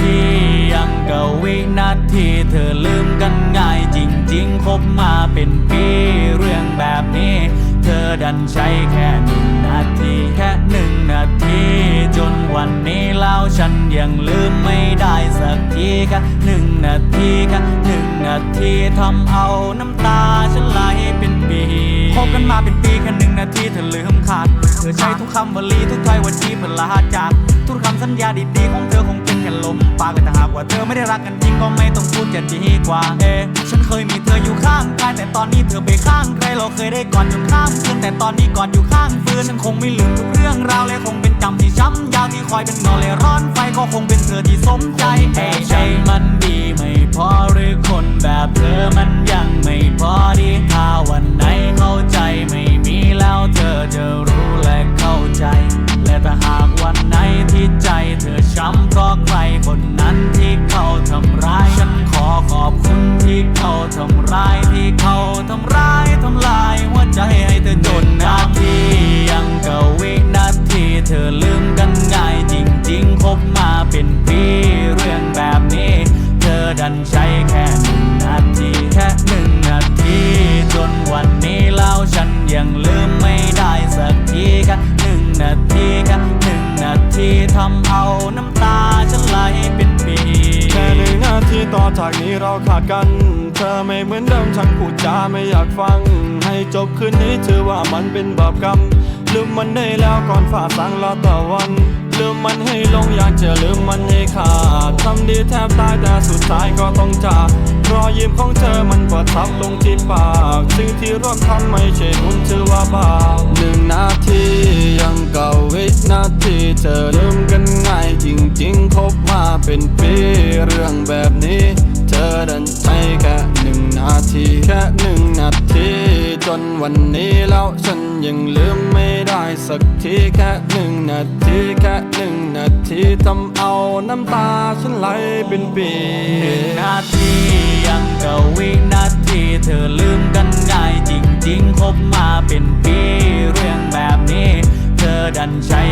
ทียังกับวินาทีเธอลืมกันง่ายจริงๆ คบมาเป็นปีเรื่องแบบนี้ เธอดันใช้แค่หนึ่งนาทีแค่หนึ่งนาที จนวันนี้แล้วฉันยังลืมไม่ได้สักทีแค่หนึ่งนาทีแค่หนึ่งนาทีทำเอาน้ำตาฉันไหลเป็นปีคบกันมาเป็นปีแค่ นึ่งนาทีเธอลืมขาดเธอใช้ทุกคำวลีทุกถ้อยวจีเพื่อลาจาก ทุกคำสัญญาดีๆของเธอคงเป็นแค่ลมปากแต่หากว่าเธอไม่ได้รักกันจริงก็ไม่ต้องพูดจะดีกว่า เอะฉันเคยมีเธออยู่ข้างกายแต่ตอนนี้เธอไปข้างใครเราเคยได้กอดจนข้ามคืนแต่ตอนนี้กอดอยู่ข้างฟืนฉันคงไม่ลืมทุกเรื่องราวและคงเป็นจำที่ช้ำยาวที่คอยเป็นเงาเลร้อนไฟก็คงเป็นเธอที่สมใจเอใจมันดีไม่พอหรือคนแบบเธอมันยังไม่ เขาทำร้ายที่เขาทำร้ายทำลายหัวใจให้เธอจนนาทียังกะวินาทีเธอลืมกันง่ายจริงๆคบมาเป็นปีเรื่องแบบนี้ เธอดันใช้แค่ จากนี้เราขาดกัน เธอไม่เหมือนเดิมฉันพูดจาไม่อยากฟัง ให้จบคืนนี้ถือว่ามันเป็นบาปกรรม ลืมมันได้แล้วก่อนฝ่าสังละตะวัน ลืมมันให้ลงอยากจะลืมมันให้ขาดทำดีแทบตายแต่สุดท้ายก็ต้องจากรอยยิ้มของเธอมันประทับลงที่ปากสิ่งที่ร่วมทำไม่ใช่บุญถือว่าบาปหนึ่งนาทียังเก่าวินาทีเธอลืม สักทีแค่หนึ่งนาทีแค่หนึ่งนาทีทำเอาน้ำตาฉันไหลเป็นปีหนึ่งนาทียังกับวินาทีเธอลืมกันง่ายจริงๆคบมาเป็นปี เรื่องแบบนี้ เธอดันใช้